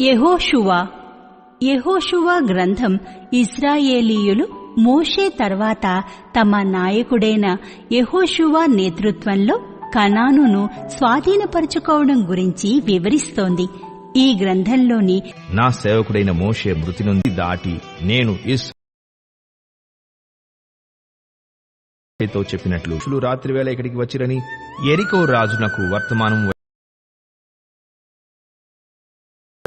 యెహోషువ యెహోషువ గ్రంథం ఇస్రాయేలీయులు మోషే తర్వాత తమ నాయకుడైన యెహోషువ నేతృత్వంలో కనానును స్వాధీనపరుచుకోవడం గురించి వివరిస్తోంది. ఈ గ్రంథంలోని నా సేవకుడైన మోషే మృతి నుండి దాటి నేను ఇస్ చెప్పినట్లు రాత్రివేళ ఇక్కడికి వచ్చిరని ఎరికో రాజునకు వర్తమానం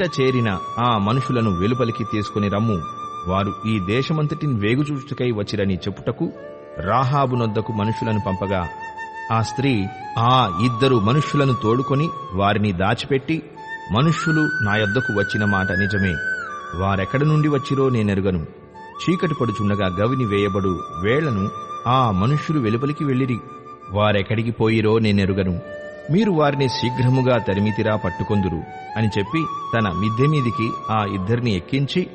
చేరిన ఆ మనుషులను వెలుపలికి తీసుకుని రమ్ము. వారు ఈ దేశమంతటిని వేగుచూచుకై వచ్చిరని చెప్పుటకు రాహాబు నొద్దకు మనుషులను పంపగా ఆ స్త్రీ ఆ ఇద్దరు మనుష్యులను తోడుకొని వారిని దాచిపెట్టి మనుష్యులు నా యొద్దకు వచ్చిన మాట నిజమే. వారెక్కడి నుండి వచ్చిరో నేనెరుగను. చీకటి పడుచుండగా గవిని వేయబడు వేళను ఆ మనుష్యులు వెలుపలికి వెళ్ళిరి. వారెక్కడికి పోయిరో నేనెరుగను. మీరు వారిని శీఘ్రముగా తరిమితిరా పట్టుకొందురు అని చెప్పి తన మిద్దె మీదికి ఆ ఇద్దరిని ఎక్కించి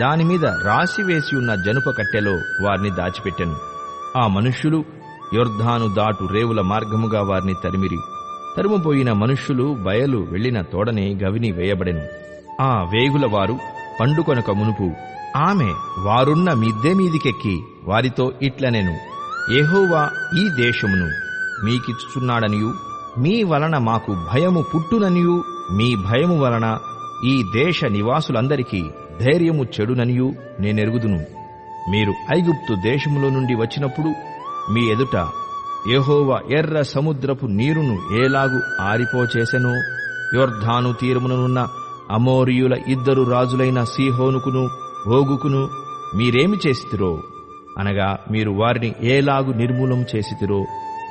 దానిమీద రాసివేసి ఉన్న జనుప కట్టెలో వారిని దాచిపెట్టెను. ఆ మనుష్యులు యొర్ధాను దాటు రేవుల మార్గముగా వారిని తరిమిరి. తరుముపోయిన మనుష్యులు బయలు వెళ్ళిన తోడనే గవిని వేయబడెను. ఆ వేగుల వారు పండుకొనక మునుపు ఆమె వారున్న మిద్దె మీదికెక్కి వారితో ఇట్లనెను ఏహోవా ఈ దేశమును మీకిచ్చుచున్నాడనియు మీ వలన మాకు భయము పుట్టుననియు మీ భయము వలన ఈ దేశ నివాసులందరికీ ధైర్యము చెడుననియు నేనెరుగుదును. మీరు ఐగుప్తు దేశములో నుండి వచ్చినప్పుడు మీ ఎదుట యహోవ ఎర్ర సముద్రపు నీరును ఏలాగు ఆరిపోచేసెనో. యొర్ధాను తీరముననున్న అమోరియుల ఇద్దరు రాజులైన సీహోనుకును ఓగుకును మీరేమి చేసితిరో? అనగా మీరు వారిని ఏలాగు నిర్మూలం చేసితిరో.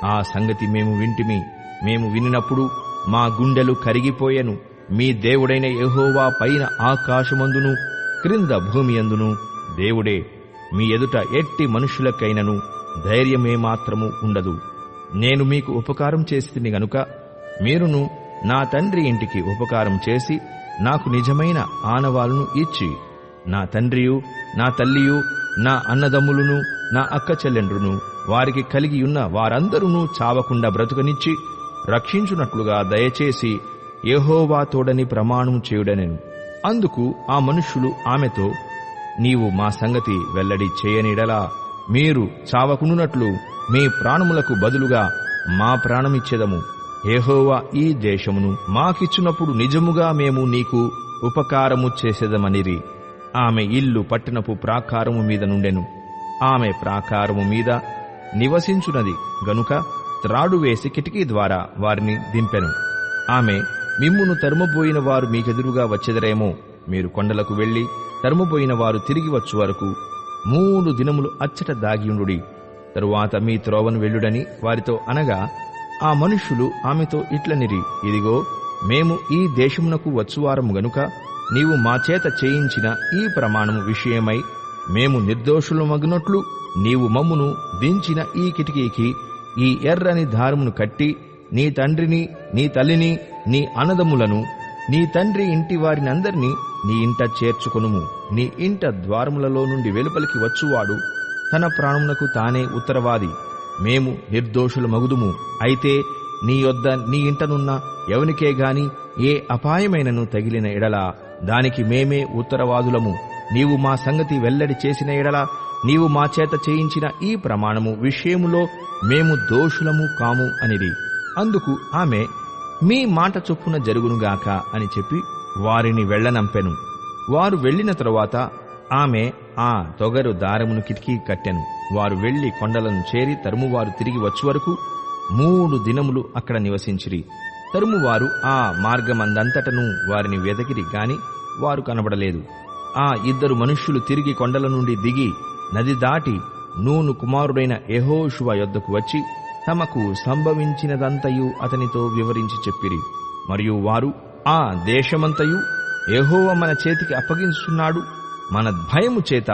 ఆ సంగతి మేము వింటిమి. మేము వినినప్పుడు మా గుండెలు కరిగిపోయెను. మీ దేవుడైన యెహోవా పైన ఆకాశమందును క్రింద భూమియందును. దేవుడే మీ ఎదుట ఎట్టి మనుషులకైనను ధైర్యమే మాత్రము ఉండదు. నేను మీకు ఉపకారం చేస్తుంది గనుక మీరును నా తండ్రి ఇంటికి ఉపకారం చేసి నాకు నిజమైన ఆనవాలను ఇచ్చి నా తండ్రియు నా తల్లియు నా అన్నదమ్ములును నా అక్క చెల్లెండ్రును వారికి కలిగియున్న వారందరూ చావకుండా బ్రతుకనిచ్చి రక్షించునట్లుగా దయచేసి యెహోవా తోడని ప్రమాణం చేయుడనెను. అందుకు ఆ మనుష్యులు ఆమెతో నీవు మా సంగతి వెల్లడి చేయనిడలా. మీరు చావకునున్నట్లు మీ ప్రాణములకు బదులుగా మా ప్రాణమిచ్చేదము. ఏహోవా ఈ దేశమును మాకిచ్చునప్పుడు నిజముగా మేము నీకు ఉపకారము చేసేదమనిరి. ఆమె ఇల్లు పట్టణపు ప్రాకారము మీద నుండెను. ఆమె ప్రాకారము మీద నివసించునది. గనుక త్రాడు వేసి కిటికీ ద్వారా వారిని దింపెను. ఆమె మిమ్మును తరుమబోయిన వారు మీకెదురుగా వచ్చెదరేమో. మీరు కొండలకు వెళ్ళి తరుమబోయిన వారు తిరిగి వచ్చు వరకు మూడు దినములు అచ్చట దాగియుండుడి తరువాత మీ త్రోవను వెళ్ళుడని వారితో అనగా ఆ మనుష్యులు ఆమెతో ఇట్లనిరి ఇదిగో మేము ఈ దేశమునకు వచ్చువారము గనుక నీవు మా చేత చేయించిన ఈ ప్రమాణము విషయమై మేము నిర్దోషులమగునట్లు నీవు మమ్మును దించిన ఈ కిటికీకి ఈ ఎర్రని దారమును కట్టి నీ తండ్రిని నీ తల్లిని నీ అన్నదమ్ములను నీ తండ్రి ఇంటి వారినందరినీ నీ ఇంట చేర్చుకొనుము. నీ ఇంట ద్వారములలో నుండి వెలుపలికి వచ్చువాడు తన ప్రాణమునకు తానే ఉత్తరవాది. మేము నిర్దోషులు మగుదుము. అయితే నీ యొద్ద నీ ఇంటనున్న ఎవనికే గాని ఏ అపాయమైనను తగిలిన ఎడల దానికి మేమే ఉత్తరవాదులము. నీవు మా సంగతి వెల్లడి చేసిన ఎడల నీవు మా చేత చేయించిన ఈ ప్రమాణము విషయములో మేము దోషులము కాము అనిది అందుకు ఆమె మీ మాట చొప్పున జరుగునుగాక అని చెప్పి వారిని వెళ్ళనంపెను వారు వెళ్ళిన తరువాత ఆమె ఆ తొగరు దారమును కిటికీ కట్టెను. వారు వెళ్ళి కొండలను చేరి తరుమువారు తిరిగి వచ్చు వరకు మూడు దినములు అక్కడ నివసించిరి. తరుమువారు ఆ మార్గమందంతటను వారిని వెదకిరి గాని వారు కనబడలేదు. ఆ ఇద్దరు మనుష్యులు తిరిగి కొండల నుండి దిగి నది దాటి నూను కుమారుడైన ఎహోషువ యొద్దకు వచ్చి తమకు సంభవించినదంతయు అతనితో వివరించి చెప్పిరి. మరియు వారు ఆ దేశమంతయు యహోవ మన చేతికి అప్పగించున్నాడు మన భయము చేత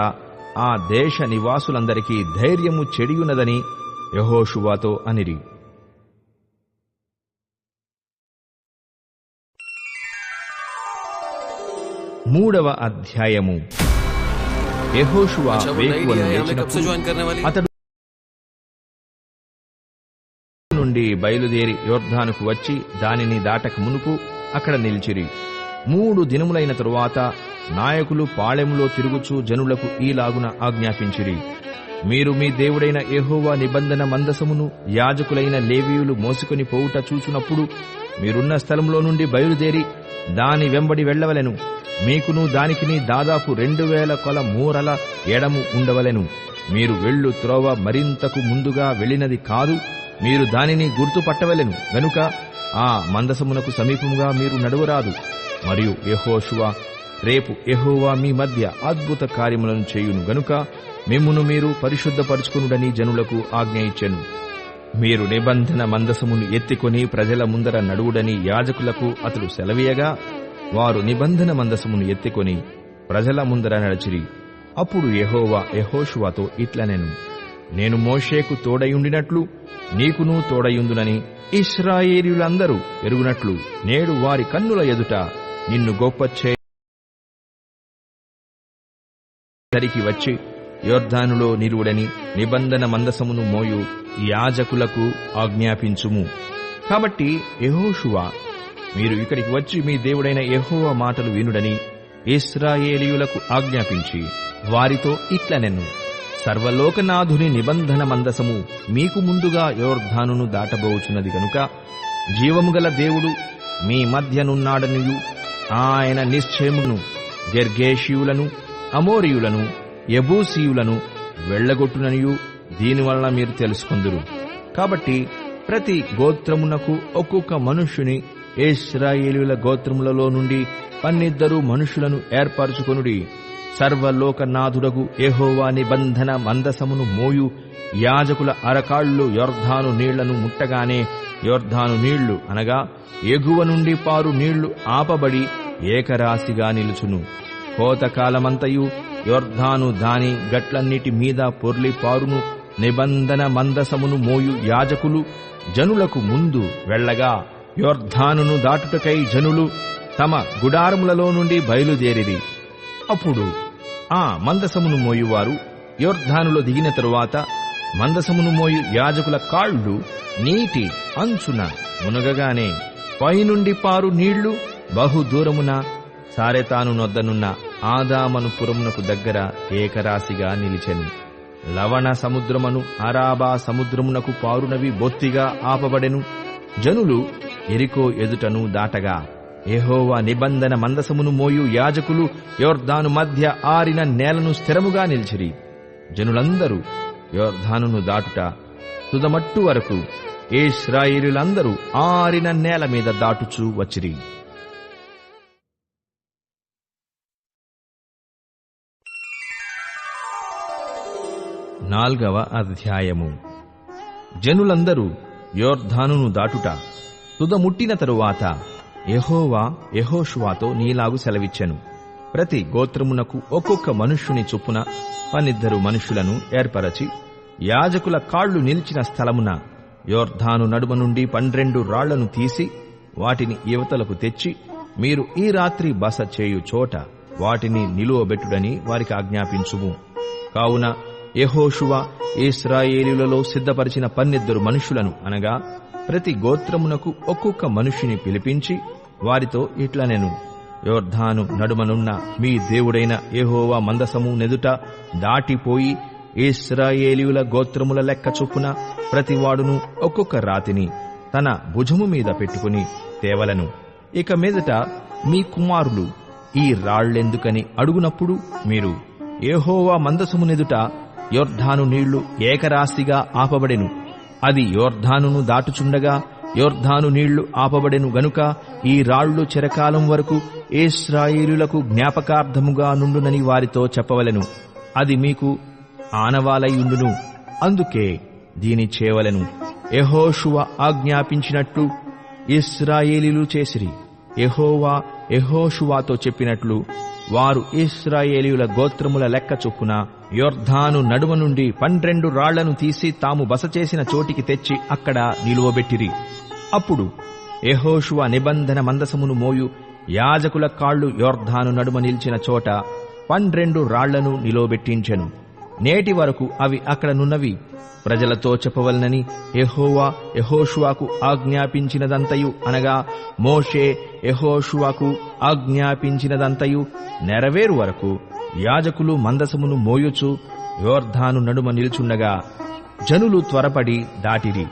ఆ దేశ నివాసులందరికీ ధైర్యము చెడియున్నదని యహోషువాతో అనిరి. మూడవ అధ్యాయము. నుండి బయలుదేరి యోర్ధానుకు వచ్చి దానిని దాటక మునుపు అక్కడ నిలిచిరి. మూడు దినములైన తరువాత నాయకులు పాళెములో తిరుగుచూ జనులకు ఈలాగున ఆజ్ఞాపించిరి. మీరు మీ దేవుడైన ఎహోవా నిబంధన మందసమును యాజకులైన లేవీయులు మోసుకుని పోవుట చూసినప్పుడు మీరున్న స్థలంలో నుండి బయలుదేరి దాని వెంబడి వెళ్ళవలను మీకును దానికిని దాదాపు రెండు వేల కొల మూరల ఎడము ఉండవలెను. మీరు వెళ్ళు త్రోవ మరింతకు ముందుగా వెళ్ళినది కాదు మీరు దానిని గుర్తుపట్టవలెను. గనుక ఆ మందసమునకు సమీపంగా మీరు నడువరాదు. మరియు యెహోషువ రేపు యహోవా మీ మధ్య అద్భుత కార్యములను చేయును. గనుక మిమ్మును మీరు పరిశుద్ధపరుచుకునుడని జనులకు ఆజ్ఞ ఇచ్చెను. మీరు నిబంధన మందసమును ఎత్తికొని ప్రజల ముందర నడువుడని యాజకులకు అతడు సెలవీయగా వారు నిబంధన మందసమును ఎత్తుకొని ప్రజల ముందర నడిచిరి. అప్పుడు యహోవా యహోషువాతో ఇట్లనెను నేను మోషేకు తోడయుండినట్లు నీకును తోడయుందునని ఇస్రాయేలీలందరూ ఎరుగునట్లు నేడు వారి కన్నుల ఎదుట నిన్ను గొప్ప చే వచ్చి యోర్ధానులో నిరువుడని నిబంధన మందసమును మోయు యాజకులకు ఆజ్ఞాపించుము. కాబట్టి యహోషువా మీరు ఇక్కడికి వచ్చి మీ దేవుడైన యెహోవా మాటలు వినుడని ఇస్రాయేలీయులకు ఆజ్ఞాపించి వారితో ఇట్లనెను సర్వలోకనాథుని నిబంధన మందసము మీకు ముందుగా యోర్ధానును దాటబోచున్నది గనుక జీవముగల దేవుడు మీ మధ్యనున్నాడనియు ఆయన నిశ్చయమును గెర్గేషియులను అమోరియులను ఎబూసీయులను వెళ్ళగొట్టుననియు దీనివలన మీరు తెలుసుకుందురు. కాబట్టి ప్రతి గోత్రమునకు ఒక్కొక్క మనుష్యుని ఏశ్రాయేలుల గోత్రములలో నుండి పన్నిద్దరు మనుషులను ఏర్పరచుకొనుడి. సర్వలోకనాథుడగు ఏహోవా నిబంధన మందసమును మోయు. యాజకుల అరకాళ్ళు యొర్ధాను నీళ్ళను ముట్టగానే యొర్ధాను నీళ్ళు అనగా ఎగువ నుండి పారు నీళ్ళు ఆపబడి ఏకరాశిగా నిలుచును. కోతకాలమంతయు యొర్ధాను దాని గట్లన్నిటి మీద పొర్లి పారును. నిబంధన మందసమును మోయు యాజకులు. జనులకు ముందు వెళ్ళగా యోర్ధానును దాటుటకై జనులు తమ గుడారములలో నుండి బయలుదేరిరి. అప్పుడు ఆ మందసమును మోయువారు యోర్ధానులో దిగిన తరువాత మందసమును మోయు యాజకుల కాళ్ళు నీటి అంచున మునగగానే పైనుండి పారు నీళ్ళు బహుదూరమున సారెతాను నొద్దనున్న ఆదామను పురమునకు దగ్గర ఏకరాశిగా నిలిచెను. లవణ సముద్రమును అరాబా సముద్రమునకు పారునవి బొత్తిగా ఆపబడెను. జనులు ఎరికో ఎదుటను దాటగా. ఏహోవా నిబంధన మందసమును మోయు యాజకులు యోర్ధాను మధ్య ఆరిన నేలను స్థిరముగా నిలిచిరి. జనులందరూ యోర్ధానును దాటుట తుదమట్టు వరకు ఇశ్రాయేలులందరూ ఆరిన నేల మీద దాటుచూ వచ్చిరి. నాల్గవ అధ్యాయము. జనులందరూ యోర్ధానును దాటుట తుదముట్టిన తరువాత ఎహోవా ఎహోషువాతో నీలాగు సెలవిచ్చెను. ప్రతి గోత్రమునకు ఒక్కొక్క మనుష్యుని చొప్పున పనిద్దరు మనుషులను ఏర్పరచి యాజకుల కాళ్ళు నిలిచిన స్థలమున యోర్ధాను నడుమ నుండి పన్నెండు రాళ్ళను తీసి వాటిని యువతలకు తెచ్చి మీరు ఈ రాత్రి బస చేయు చోట వాటిని నిలువబెట్టుడని వారికి ఆజ్ఞాపించుము. కావున యెహోషువ ఇస్రాయేలులలో సిద్ధపరిచిన పన్నిద్దరు మనుషులను అనగా ప్రతి గోత్రమునకు ఒక్కొక్క మనుష్యుని పిలిపించి వారితో ఇట్లనెను యోర్ధాను నడుమనున్న మీ దేవుడైన ఏహోవా మందసము నెదుట దాటిపోయి ఇస్రాయేలీయుల గోత్రముల లెక్క చొప్పున ప్రతివాడును ఒక్కొక్క రాతిని తన భుజము మీద పెట్టుకుని తేవలను. ఇక మీదట మీ కుమారులు ఈ రాళ్ళెందుకని అడుగునప్పుడు మీరు ఏహోవా మందసము నెదుట యోర్ధాను నీళ్ళు ఏకరాశిగా ఆపబడెను. అది యోర్ధానును దాటుచుండగా యోర్ధాను నీళ్ళు ఆపబడెను గనుక ఈ రాళ్ళు చిరకాలం వరకు ఏస్రాయిలులకు జ్ఞాపకార్థముగా నుండునని వారితో చెప్పవలెను. అది మీకు ఆనవాలయుండును అందుకే దీని చేయవలెను. ఎహోషువ ఆజ్ఞాపించినట్లు ఇస్రాయేలీలు చేసిరి. యెహోవా ఎహోషువాతో చెప్పినట్లు వారు ఇస్రాయేలీయుల గోత్రముల లెక్క చొప్పున యొర్ధాను నడుమ నుండి పన్నెండు రాళ్ళను తీసి తాము బస చేసిన చోటికి తెచ్చి అక్కడ నిలువబెట్టిరి. అప్పుడు ఎహోషువ నిబంధన మందసమును మోయు యాజకుల కాళ్ళు యొర్ధాను నడుమ నిలిచిన చోట పన్నెండు రాళ్ళను నిలువబెట్టించెను. నేటి వరకు అవి అక్కడ నున్నవి. ప్రజలతో చెప్పవలనని ఎహోవా యహోషువాకు ఆజ్ఞాపించినదంతయు అనగా మోషే యహోషువాకు ఆజ్ఞాపించినదంతయు నెరవేరు వరకు యాజకులు మందసమును మోయుచు యోర్ధాను నడుమ నిలుచుండగా జనులు త్వరపడి దాటిరి.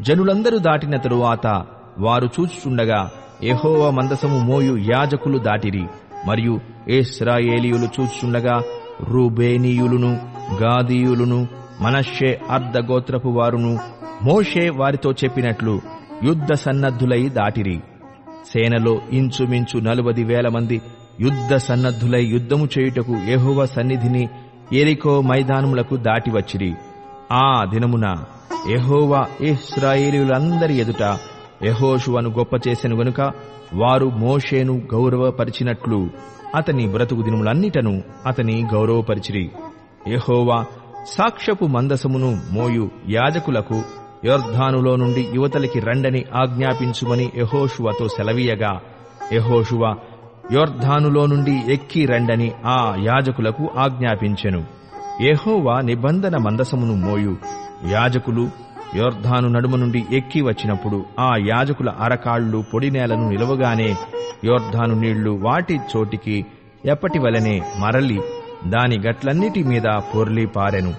జనులందరూ దాటిన తరువాత వారు చూచుచుండగా ఎహోవ మందసము మోయు యాజకులు దాటిరి. మరియు ఇస్రాయేలీయులు చూచుచుండగా రూబేనీయులును గాదీయులును మనషే అర్ధగోత్రపు వారును మోషే వారితో చెప్పినట్లు యుద్ధ సన్నద్ధులై దాటిరి. సేనలో ఇంచుమించు నలువది వేల మంది యుద్ధ సన్నద్ధులై యుద్ధము చేయుటకు యెహోవా సన్నిధిని ఎరికో మైదానములకు దాటి వచ్చిరి. ఆ దినమున ఎహోవా ఇస్రాయేలీలందరి ఎదుట ఎహోషువను గొప్ప చేసెను గనుక వారు మోషేను గౌరవపరిచినట్లు అతని బ్రతుకు దినములన్నిటను అతని గౌరవపరిచిరి. యహోవా సాక్ష్యపు మందసమును మోయు యాజకులకు యోర్ధానులో నుండి యువతలకి రండని ఆజ్ఞాపించుమని యహోషువతో సెలవీయగా. యహోషువ యోర్ధానులో నుండి ఎక్కి రండని ఆ యాజకులకు ఆజ్ఞాపించెను. యహోవా నిబంధన మందసమును మోయు యాజకులు యోర్ధాను నడుమ నుండి ఎక్కి వచ్చినప్పుడు ఆ యాజకుల అరకాళ్ళు పొడి నేలను నిలవగానే యోర్ధాను నీళ్ళు వాటి చోటికి ఎప్పటి వలనే మరలి దాని గట్లన్నిటి మీద పొర్లి పారెను.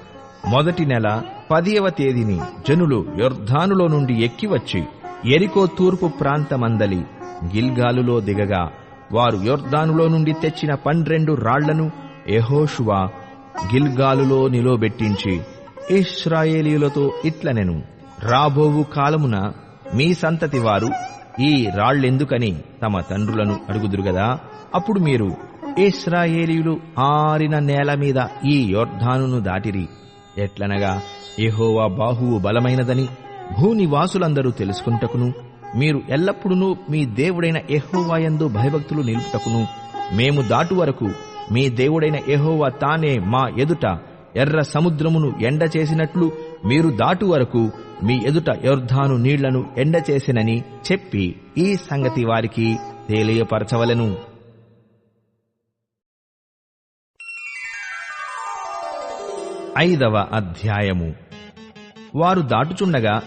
మొదటి నెల పదియవ తేదీని జనులు యోర్ధానులో నుండి ఎక్కి వచ్చి ఎరికో తూర్పు ప్రాంతమందలి గిల్గాలులో దిగగా వారు యోర్ధానులో నుండి తెచ్చిన పన్నెండు రాళ్ళను ఎహోషువా గిల్గాలులో నిలోబెట్టించి ఇస్రాయేలీయులతో ఇట్లనెను. రాబోవు కాలమున మీ సంతతి వారు ఈ రాళ్ళెందుకని తమ తండ్రులను అడుగుదురుగదా అప్పుడు మీరు ఇస్రాయేలీలు ఆరిన నేల మీద ఈ యోర్ధానును దాటిరి. ఎట్లనగా ఎహోవా బాహువు బలమైనదని భూనివాసులందరూ తెలుసుకుంటకును మీరు ఎల్లప్పుడూ మీ దేవుడైన ఎహోవాయందు భయభక్తులు నిలుపుటకును మేము దాటు వరకు మీ దేవుడైన ఎహోవా తానే మా ఎదుట ఎర్ర సముద్రమును ఎండ చేసినట్లు మీరు దాటు వరకు మీ ఎదుట యొర్ధాను నీళ్ళను ఎండ చేసినని చెప్పి ఈ సంగతి వారికి తెలియపరచవలెను. ఐదవ అధ్యాయము. వారు దాటుచుండగా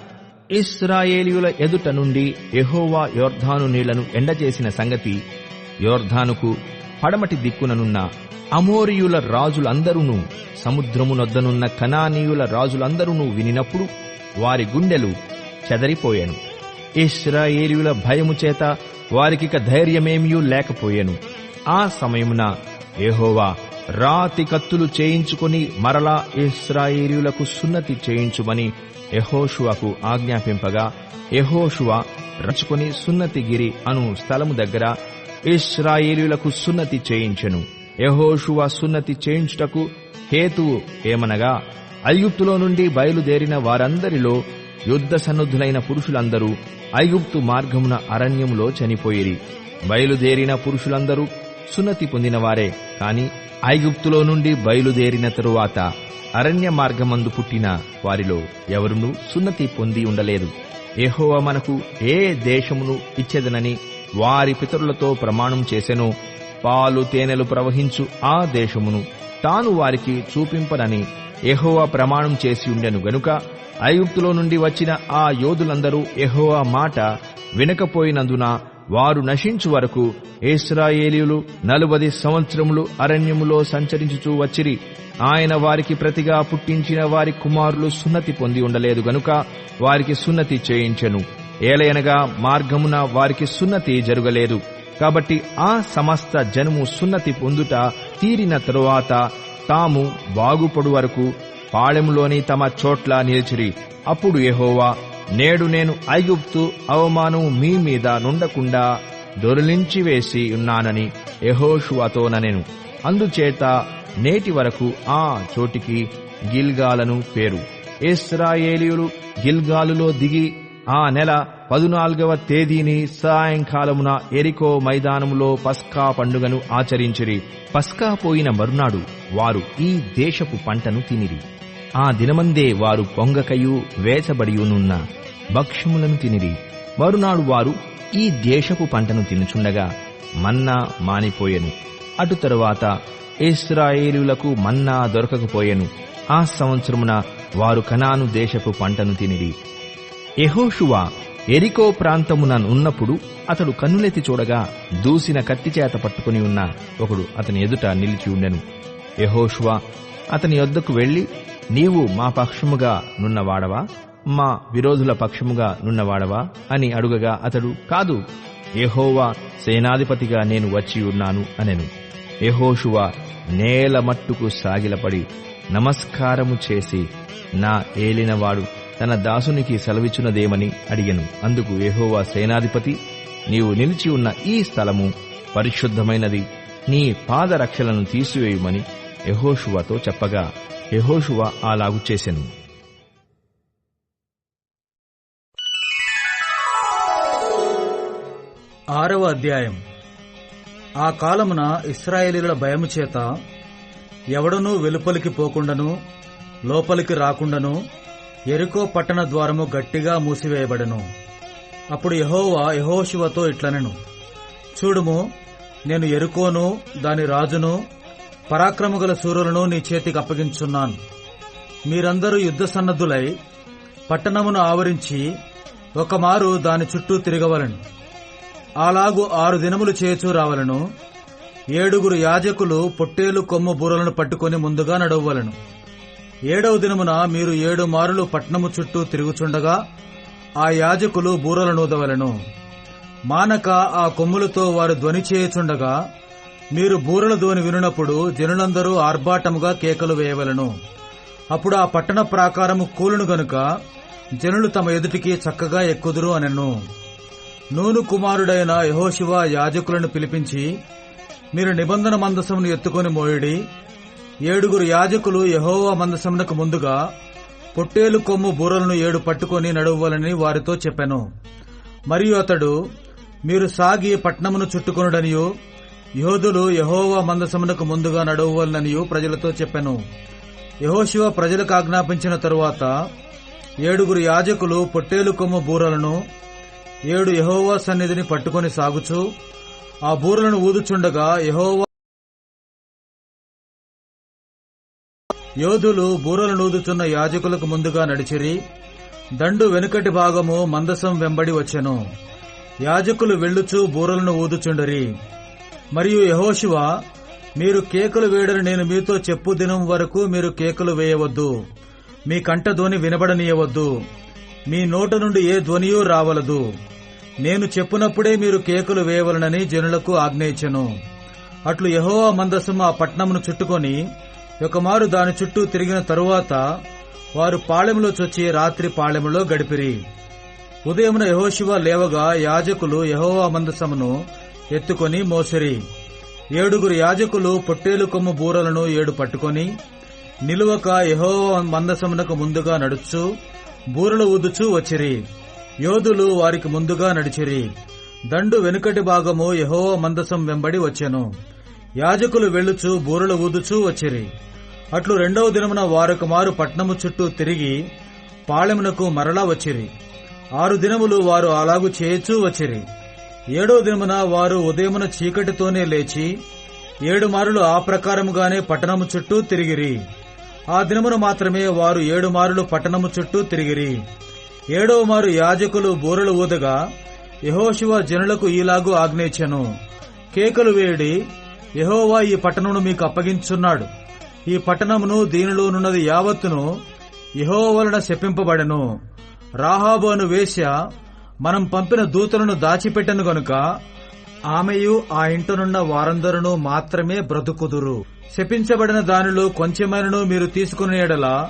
ఇస్రాయేలీయుల ఎదుట నుండి ఎహోవా యోర్ధాను నీళ్ళను ఎండచేసిన సంగతి యోర్ధానుకు పడమటి దిక్కుననున్న అమోరియుల రాజులందరూను సముద్రమునొద్దనున్న కనానీయుల రాజులందరూ వినినప్పుడు వారి గుండెలు చెదరిపోయాను. ఇస్రాయేలీయుల భయము చేత వారికిక ధైర్యమేమియూ లేకపోయాను. ఆ సమయమున ఏహోవా రాతి కత్తులు చేయించుకొని మరలా ఇస్రాయేలీయులకు సున్నతి చేయించుమని యహోషువకు ఆజ్ఞాపింపగా యహోషువ రచుకొని సున్నతిగిరి అను స్థలము దగ్గర ఇస్రాయేలీయులకు సున్నతి చేయించెను. యహోషువ సున్నతి చేయించుటకు హేతువు ఏమనగా ఐగుప్తులో నుండి బయలుదేరిన వారందరిలో యుద్ధ సన్నద్ధులైన పురుషులందరూ ఐగుప్తు మార్గమున అరణ్యములో చనిపోయిరి. బయలుదేరిన పురుషులందరూ సున్నతి పొందినవారే. కాని ఐగుప్తులో నుండి బయలుదేరిన తరువాత అరణ్య మార్గమందు పుట్టిన వారిలో ఎవరునూ సున్నతి పొంది ఉండలేదు. ఎహోవ మనకు ఏ దేశమును ఇచ్చేదనని వారి పితరులతో ప్రమాణం చేసెను. పాలు తేనెలు ప్రవహించు ఆ దేశమును తాను వారికి చూపింపనని ఎహోవా ప్రమాణం చేసి ఉండెను గనుక ఐగుప్తులో నుండి వచ్చిన ఆ యోధులందరూ ఎహోవా మాట వినకపోయినందున వారు నశించు వరకు ఇస్రాయేలీయులు నలుబది సంవత్సరములు అరణ్యములో సంచరించుచూ వచ్చిరి. ఆయన వారికి ప్రతిగా పుట్టించిన వారి కుమారులు సున్నతి పొంది ఉండలేదు గనుక వారికి సున్నతి చేయించెను. ఏలయనగా మార్గమున వారికి సున్నతి జరుగలేదు. కాబట్టి ఆ సమస్త జనము సున్నతి పొందుట తీరిన తరువాత తాము బాగుపడు వరకు పాళెములోని తమ చోట్ల నిలిచిరి. అప్పుడు ఎహోవా నేడు నేను ఐగుప్తు అవమానం మీ మీద నుండకుండా దొరిలించి వేసి ఉన్నానని యెహోషువతోననెను అందుచేత నేటి వరకు ఆ చోటికి గిల్గాలను పేరు. ఇస్రాయేలీయులు గిల్గాలులో దిగి ఆ నెల పదునాలుగవ తేదీని సాయంకాలమున ఎరికో మైదానములో పస్కా పండుగను ఆచరించిరి. పస్కా పోయిన మరునాడు వారు ఈ దేశపు పంటను తినిరి. ఆ దినమందే వారు పొంగకయు వేసబడియునున్న భక్ష్యములను తినిరి. మరునాడు వారు ఈ దేశపు పంటను తినుచుండగా మన్నా మానిపోయెను. అటు తరువాత ఇస్రాయేలులకు మన్నా దొరకకపోయెను. ఆ సంవత్సరమున వారు కనాను దేశపు పంటను తినిరి. యెహోషువ ఎరికో ప్రాంతమున ఉన్నప్పుడు అతడు కన్నులెత్తి చూడగా దూసిన కత్తి చేత పట్టుకుని ఉన్న ఒకడు అతని ఎదుట నిలిచి ఉండెను. యహోషువా అతని యొద్దకు వెళ్ళి నీవు మా పక్షముగా నున్నవాడవా? మా విరోధుల పక్షముగా నున్నవాడవా? అని అడుగగా అతడు కాదు ఎహోవా సేనాధిపతిగా నేను వచ్చి ఉన్నాను అనెను. ఎహోషువా నేల మట్టుకు సాగిలపడి నమస్కారము చేసి నా ఏలినవాడు తన దాసునికి సెలవిచ్చునదేమని అడిగను. అందుకు ఏహోవా సేనాధిపతి నీవు నిలిచి ఉన్న ఈ స్థలము పరిశుద్ధమైనది. నీ పాదరక్షలను తీసివేయుమని యహోషువాతో చెప్పగా యహోషువా అలాగు చేసెను. ఆరవ అధ్యాయం. ఆ కాలమున ఇస్రాయేలీల భయము చేత ఎవడనూ వెలుపలికి పోకుండను లోపలికి రాకుండను ఎరుకో పట్టణ ద్వారము గట్టిగా మూసివేయబడెను. అప్పుడు యహోవా యహోశివతో ఇట్లనెను. చూడుము నేను ఎరుకోను దాని రాజును పరాక్రమగల సూర్యులను నీ చేతికి అప్పగించున్నాను. మీరందరూ యుద్ధ సన్నద్ధులై పట్టణమును ఆవరించి ఒకమారు దాని చుట్టూ తిరగవలను. అలాగు ఆరు దినములు చేచూ రావలను. ఏడుగురు యాజకులు పొట్టేలు కొమ్ము బూరలను పట్టుకొని ముందుగా నడవలను ఏడవ దినమున మీరు ఏడు మారులు పట్నము చుట్టూ తిరుగుచుండగా ఆ యాజకులు బూరలనూదవలను. మానక ఆ కొమ్ములతో వారు ధ్వని చేయుచుండగా మీరు బూరల ధ్వని వినునప్పుడు జనులందరూ ఆర్భాటముగా కేకలు వేయవలను. అప్పుడు ఆ పట్టణ ప్రాకారము కూలును గనుక జనులు తమ ఎదుటికి చక్కగా ఎక్కుదురు అనెను. నూను కుమారుడైన యహోశివ యాజకులను పిలిపించి మీరు నిబంధన మందసమును ఎత్తుకొని మోయుడి ఏడుగురు యాజకులు యహోవా మందసమునకు ముందుగా పొట్టేలు కొమ్ము బూరలను ఏడు పట్టుకొని నడవాలని వారితో చెప్పాను. మరియు అతడు మీరు సాగి పట్నమును చుట్టుకొనుడనియు యోధులు యహోవా మందసమునకు ముందుగా నడువ్వాలనియు ప్రజలతో చెప్పాను. యహోశివ ప్రజలకు ఆజ్ఞాపించిన తరువాత ఏడుగురు యాజకులు పొట్టేలు కొమ్ము బూరలను ఏడు యహోవా సన్నిధిని పట్టుకొని సాగుచు ఆ బూరలను ఊదుచుండగా యహోవా యోధులు బూరలు ఊదుచున్న యాజకులకు ముందుగా నడిచిరి. దండు వెనుకటి భాగము మందసం వెంబడి వచ్చెను. యాజకులు వెళ్ళుచు బూరలను ఊదుచుండరి. మరియు యహోశివ మీరు కేకలు వేయడని నేను మీతో చెప్పు దినం వరకు మీరు కేకలు వేయవద్దు. మీ కంట ధ్వని వినబడనీయవద్దు. మీ నోట నుండి ఏ ధ్వనియూ రావలదు. నేను చెప్పునప్పుడే మీరు కేకులు వేయవలనని జనులకు ఆజ్ఞయించెను. అట్లు యహోవా మందసం ఆ పట్నమును చుట్టుకొని ఒకమారు దాని చుట్టూ తిరిగిన తరువాత వారు పాళెంలో చొచ్చి రాత్రి పాళెములో గడిపిరి. ఉదయమున యహోశివ లేవగా యాజకులు యహోవా మందసమును ఎత్తుకొని మోసిరి. ఏడుగురు యాజకులు పొట్టేలు కొమ్ము బూరలను ఏడు పట్టుకొని నిలువక యహోవా మందసమునకు ముందుగా నడుచు బూరలు ఊదుచూ వచ్చిరి. యోధులు వారికి ముందుగా నడిచిరి. దండు వెనుకటి భాగము యహోవా మందసం వెంబడి వచ్చెను. యాజకులు వెళ్ళుచు బూరలు ఊదుచూ వచ్చిరి. అట్లు రెండవ దినమున వారొక మారు పట్నము చుట్టూ తిరిగి పాళెమునకు మరలా వచ్చిరి. ఆరు దినములు వారు అలాగు చేయొచ్చు వచ్చిరి. ఏడో దినమున వారు ఉదయమున చీకటితోనే లేచి ఏడు మారులు ఆ ప్రకారముగానే పట్టణము చుట్టూ తిరిగిరి. ఆ దినమున మాత్రమే వారు ఏడు మారులు పట్టణము చుట్టూ తిరిగిరి. ఏడవ మారు యాజకులు బూరలు ఊదగా యహోశివ జనులకు ఈలాగు ఆజ్ఞయించెను కేకలు వేడి యహోవా ఈ పట్టణమును మీకు అప్పగించున్నాడు. ఈ పట్టణమును దీనిలోనున్నది యావత్తును యహోవ వలన శపింపబడెను. రాహాబు అను వేశ్య మనం పంపిన దూతలను దాచిపెట్టను గనుక ఆమెయు ఆ ఇంటనున్న వారందరూ మాత్రమే బ్రతుకుదురు. శపించబడిన దానిలో కొంచెమైనను మీరు తీసుకునే ఎడల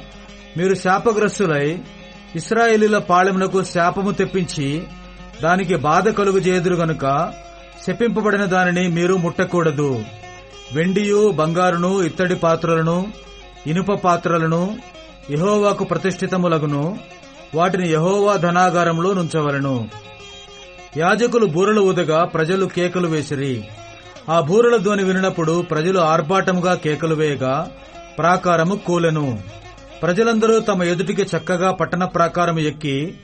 మీరు శాపగ్రస్తులై ఇస్రాయేలీల పాళెమునకు శాపము తెప్పించి దానికి బాధ కలుగు చేదురు గనుక శపింపబడిన దానిని మీరు ముట్టకూడదు. వెండియు బంగారును ఇత్తడి పాత్రలను ఇనుప పాత్రలను యహోవాకు ప్రతిష్ఠితములగును. వాటిని యహోవా ధనాగారంలో నుంచవలను. యాజకులు బూరలు ఊదగా ప్రజలు కేకలు వేసిరి. ఆ బూరల ధ్వని వినినప్పుడు ప్రజలు ఆర్భాటముగా కేకలు వేయగా ప్రాకారము కూలెను. ప్రజలందరూ తమ ఎదుటికి చక్కగా పట్టణ ప్రాకారము ఎక్కి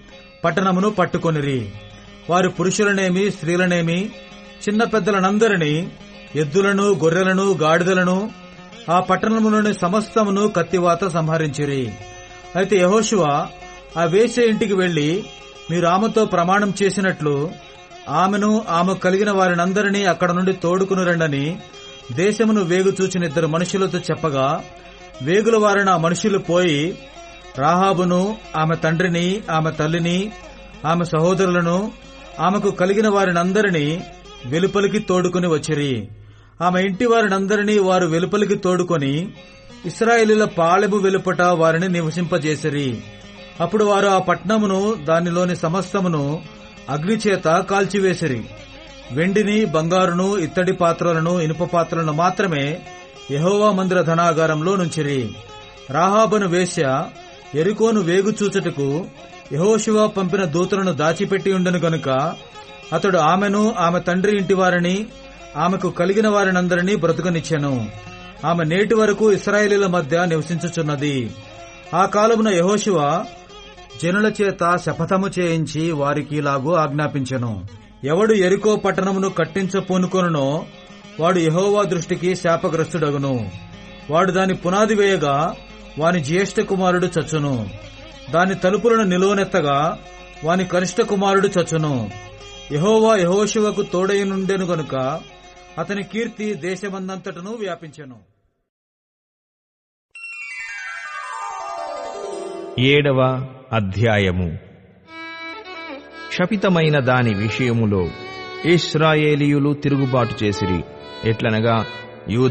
పట్టణమును పట్టుకొనిరి. వారి పురుషులనేమి స్త్రీలనేమి చిన్న పెద్దలనందరినీ ఎద్దులను గొర్రెలను గాడిదలను ఆ పట్టణంలోని సమస్తమును కత్తివాత సంహరించిరి. అయితే యహోశివ ఆ వేసే ఇంటికి వెళ్ళి మీరు ఆమెతో ప్రమాణం చేసినట్లు ఆమెను ఆమె కలిగిన వారినందరినీ అక్కడ నుండి తోడుకుని రండని దేశమును వేగు చూచిన ఇద్దరు మనుషులతో చెప్పగా వేగుల వారిన మనుషులు పోయి రాహాబును ఆమె తండ్రిని ఆమె తల్లిని ఆమె సహోదరులను ఆమెకు కలిగిన వారినందరినీ వెలుపలికి తోడుకుని వచ్చిరి. ఆమె ఇంటి వారినందరినీ వారు వెలుపలికి తోడుకొని ఇస్రాయేలీల పాళెము వెలుపట వారిని నివసింపజేసిరి. అప్పుడు వారు ఆ పట్నమును దానిలోని సమస్తమును అగ్నిచేత కాల్చివేసిరి. వెండిని బంగారును ఇత్తడి పాత్రలను ఇనుప పాత్రలను మాత్రమే యహోవా మందిర ధనాగారంలో నుంచిరి. రాహాబను వేశ్య ఎరుకోను వేగు చూచుటకు యహోశివ పంపిన దూతలను దాచిపెట్టి ఉండను గనుక అతడు ఆమెను ఆమె తండ్రి ఇంటివారిని ఆమెకు కలిగిన వారినందరినీ బ్రతుకనిచ్చెను. ఆమె నేటి వరకు ఇస్రాయేలీల మధ్య నివసించుచున్నది. ఆ కాలమున యహోశివ జనుల చేత శపథము చేయించి వారికి ఇలాగూ ఆజ్ఞాపించెను. ఎవడు ఎరుకో పట్టణమును కట్టించపూనుకొనునో వాడు యహోవా దృష్టికి శాపగ్రస్తుడగును. వాడు దాని పునాది వేయగా వాని జ్యేష్ఠ కుమారుడు చచ్చును. దాని తలుపులను నిలువనెత్తగా వాని కనిష్ట కుమారుడు చచ్చును. యహోవా యహోశివకు తోడైనుండెను గనుక అతని కీర్తి దేశమందంతటను వ్యాపించెను. ఏడవ అధ్యాయము. క్షపితమైన దాని విషయములో ఇస్రాయేలీయులు తిరుగుబాటు చేసిరి. ఎట్లనగా యూద